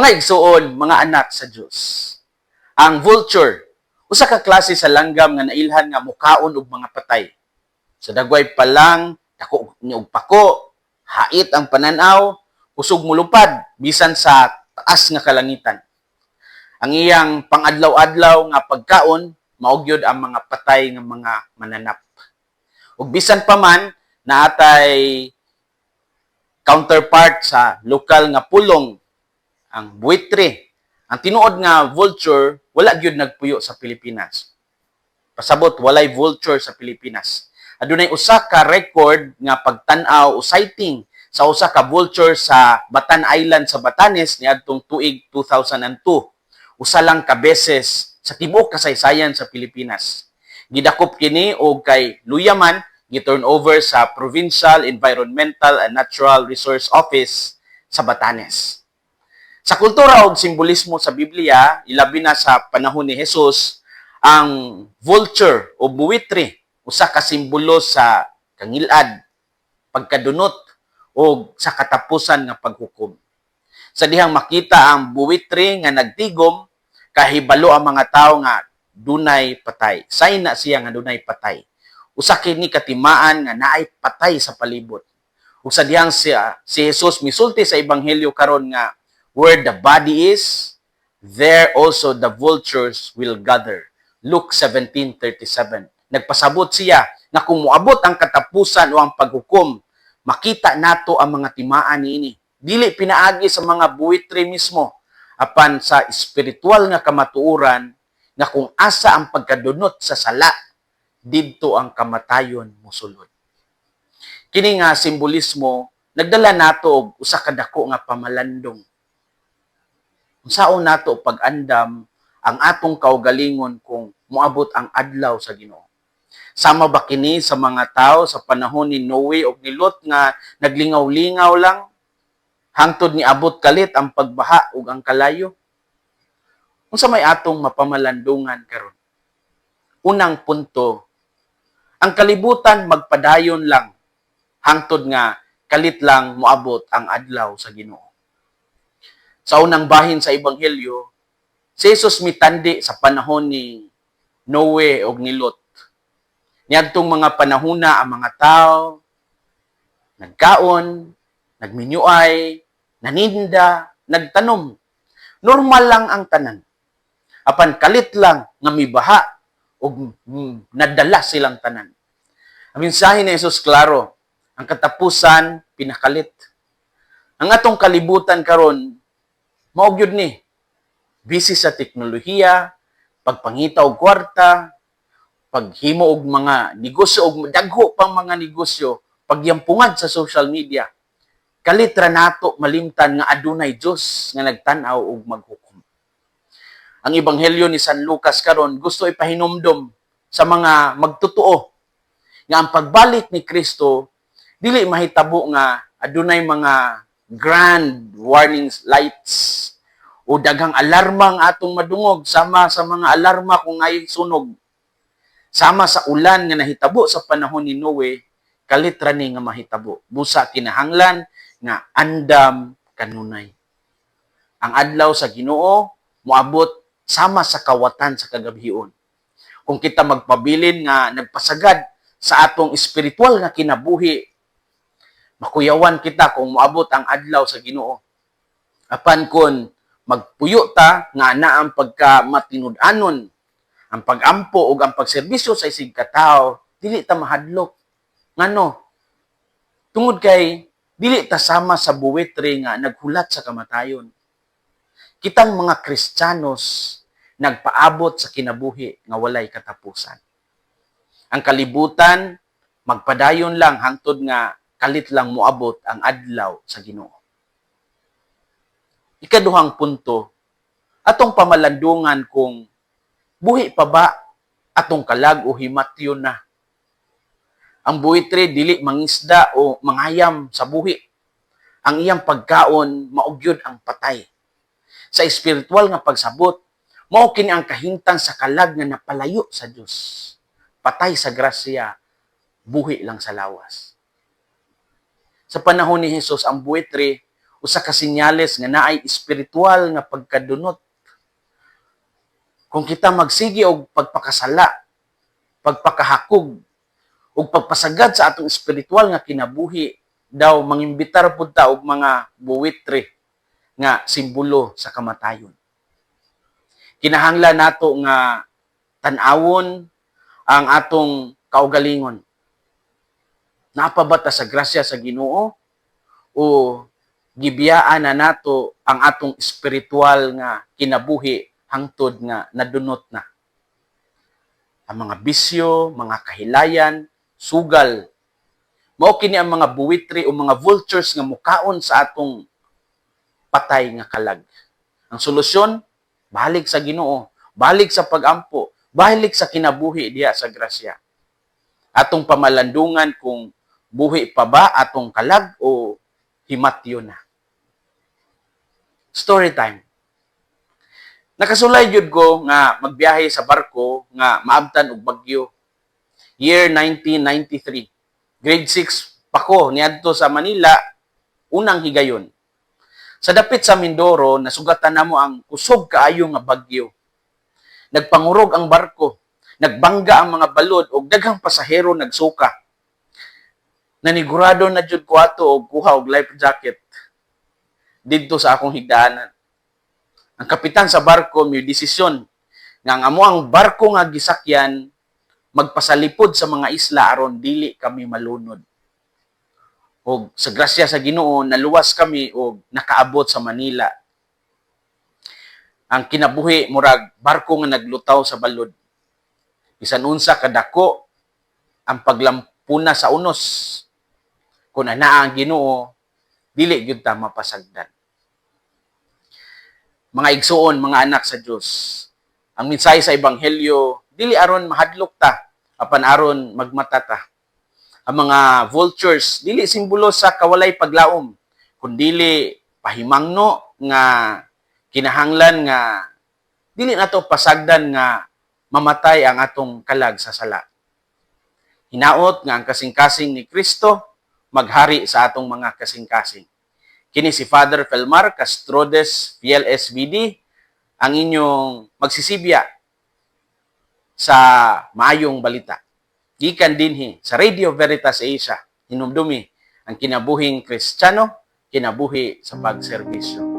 Mga igsuon, mga anak sa Dios. Ang vulture, usa ka klase sa langgam nga nailhan nga mukaon og mga patay. Sa dagway pa lang, dako ni og pako, hait ang pananaw, kusog mulupad bisan sa taas nga kalangitan. Ang iyang pangadlaw-adlaw nga pagkaon maugyod ang mga patay nga mga mananap. Ug bisan pa man naatay counterpart sa lokal nga pulong ang buitre. Ang tinuod nga vulture wala gyud nagpuyo sa Pilipinas. Pasabot walay vulture sa Pilipinas. Adunay usa ka record nga pagtan-aw o sighting sa usa ka vulture sa Batan Island sa Batanes niadtong tuig 2002. Usa lang ka beses sa tibuok kasaysayan sa Pilipinas. Gidakop kini og kay Luyaman gi-turn over sa Provincial Environmental and Natural Resource Office sa Batanes. Sa kultura ug simbolismo sa Biblia, ilabi na sa panahon ni Jesus, ang vulture o buwitre, usa ka simbolo sa kangilad, pagkadunot o sa katapusan nga paghukom. Sa dihang makita ang buwitre nga nagtigom, kahibalo ang mga tao nga dunay patay. Sign na siya nga dunay patay. Usa kini katimaan nga naay patay sa palibot. Ug sa dihang siya, si Jesus misulti sa ebanghelyo karon nga where the body is, there also the vultures will gather. Luke 17:37. Nagpasabot siya na kung moabot ang katapusan o ang paghukom, makita nato ang mga timaan niini. Dili pinaagi sa mga buwitre mismo, apan sa espiritual nga kamatuoran nga kung asa ang pagkadunot sa sala, didto ang kamatayon mosulod. Kini nga simbolismo nagdala nato og usa ka dako nga pamalandong unsaon nato pag-andam ang atong kaugalingon kung moabot ang adlaw sa Ginoo. Sama ba kini sa mga tao sa panahon ni Noe o ni Lot nga naglingaw-lingaw lang hangtod ni abot kalit ang pagbaha ug ang kalayo? Unsa may atong mapamalandungan karon? Unang punto, ang kalibutan magpadayon lang hangtod nga kalit lang moabot ang adlaw sa Ginoo sa unang bahin sa Ebanghelyo, si Jesus mitandi sa panahon ni Noe o ni Lot. Niadtong mga panahuna ang mga tao, nagkaon, nagminyuay, naninda, nagtanom. Normal lang ang tanan. Apan kalit lang nga mibaha o mm, nadala silang tanan. Ang mensahe ni Jesus klaro, ang katapusan pinakalit. Ang atong kalibutan karon Maog yun ni. Busy sa teknolohiya, pagpangita og kwarta, paghimo og mga negosyo og dagho pang mga negosyo, pagyampungan sa social media. Kalitra nato malimtan nga adunay Dios nga nagtan-aw og maghukom. Ang ebanghelyo ni San Lucas karon gusto ipahinumdom sa mga magtotoo nga ang pagbalik ni Kristo dili mahitabo nga adunay mga grand warning lights o daghang alarma nga atong madungog. Sama sa mga alarma kung ay sunog. Sama sa ulan nga nahitabo sa panahon ni Noe kalitra ni nga mahitabo. Busa kinahanglan nga andam kanunay. Ang adlaw sa Ginoo moabot sama sa kawatan sa kagabion kung kita magpabilin nga nagpasagad sa atong espiritual nga kinabuhi makuyawan kita kung moabot ang adlaw sa Ginoo. Apan kon magpuyo ta nga ana ang pagka matinud-anon, ang pagampo ug ang pagserbisyo sa isig katao, dili ta mahadlok. Ngano? Tungod kay dili ta sama sa buwitre nga naghulat sa kamatayon. Kitang mga Kristiyanos nagpaabot sa kinabuhi nga walay katapusan. Ang kalibutan magpadayon lang hangtod nga kalit lang moabot ang adlaw sa Ginoo. Ikaduhang punto, atong pamalandungan kung buhi pa ba atong kalag o himatyon na. Ang buhitre dili mangisda o mangayam sa buhi. Ang iyang pagkaon maugyod ang patay. Sa espiritual nga pagsabot, mao kini ang kahintang sa kalag nga napalayo sa Dios. Patay sa grasya, buhi lang sa lawas sa panahon ni Jesus ang buwitre usa ka senyales nga naay espiritual nga pagkadunot. Kung kita magsigi og pagpakasala, pagpakahakog, ug pagpasagad sa atong espiritual nga kinabuhi, daw mangimbitar pud ta og mga buwitre nga simbolo sa kamatayon. Kinahanglan nato nga tan-awon ang atong kaugalingon. Napabata sa grasya sa Ginoo o gibiyaan na nato ang atong espiritual nga kinabuhi hangtod nga nadunot na. Ang mga bisyo, mga kahilayan, sugal, mao kini ang mga buwitri o mga vultures nga mukaon sa atong patay nga kalag. Ang solusyon, balik sa Ginoo, balik sa pagampo, balik sa kinabuhi diha sa grasya. Atong pamalandungan kung buhi pa ba atong kalag o himatyo na. Story time. Nakasulay jud ko nga magbiyahe sa barko nga maabtan og bagyo. Year 1993. Grade 6 pa ko niadto sa Manila unang higayon. Sa dapit sa Mindoro, nasugatan namo ang kusog kaayo nga bagyo. Nagpangurog ang barko, nagbangga ang mga balod ug daghang pasahero nagsuka. Nanigurado na jud ko ato og kuha og life jacket didto sa akong higdaanan. Ang kapitan sa barko may desisyon nga ang amo ang barko nga gisakyan magpasalipod sa mga isla aron dili kami malunod. O sa grasya sa Ginoo naluwas kami og nakaabot sa Manila. Ang kinabuhi murag barko nga naglutaw sa balod. Bisan unsa kadako ang paglampuna sa unos. Kung anaa ang Ginoo, dili gyud ta mapasagdan. Mga igsuon, mga anak sa Dios. Ang mensahe sa ebanghelyo dili aron mahadlok ta apan aron magmatata. Ang mga vultures dili simbolo sa kawalay paglaom kundili pahimangno nga kinahanglan nga dili nato pasagdan nga mamatay ang atong kalag sa sala. Hinaot nga ang kasing-kasing ni Kristo maghari sa atong mga kasing-kasing. Kini si Father Felmar Castrodes, PLSBD, ang inyong magsisibya sa maayong balita. Gikan dinhi sa Radio Veritas Asia, hinumdumi ang kinabuhing Kristiyano, kinabuhi sa pagserbisyo.